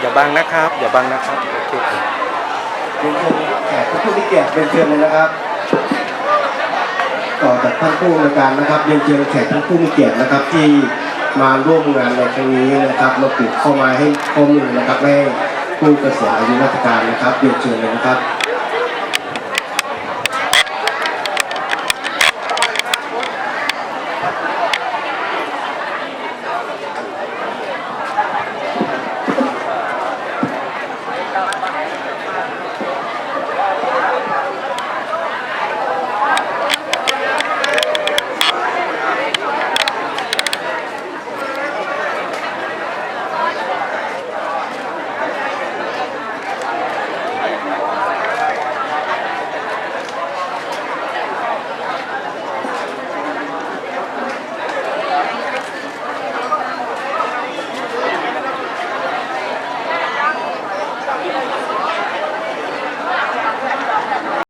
อย่าบังนะครับ อย่าบังนะครับโอเคคเรียนเชิญแขกผู้ที่เกียรติเป็นเชิญเลยนะครับ ต่อจากท่านผู้ในวยการนะครับเรียนเชิญแขกท่านผู้มีเกียรตินะครับที่มาร่วมงานในครั้งนี้นะครับเราปิดเข้ามาให้ข้อมูลนะครับให้ผู้เกษียณอายุราชการนะครับเรียนเชิญเลยนะครับ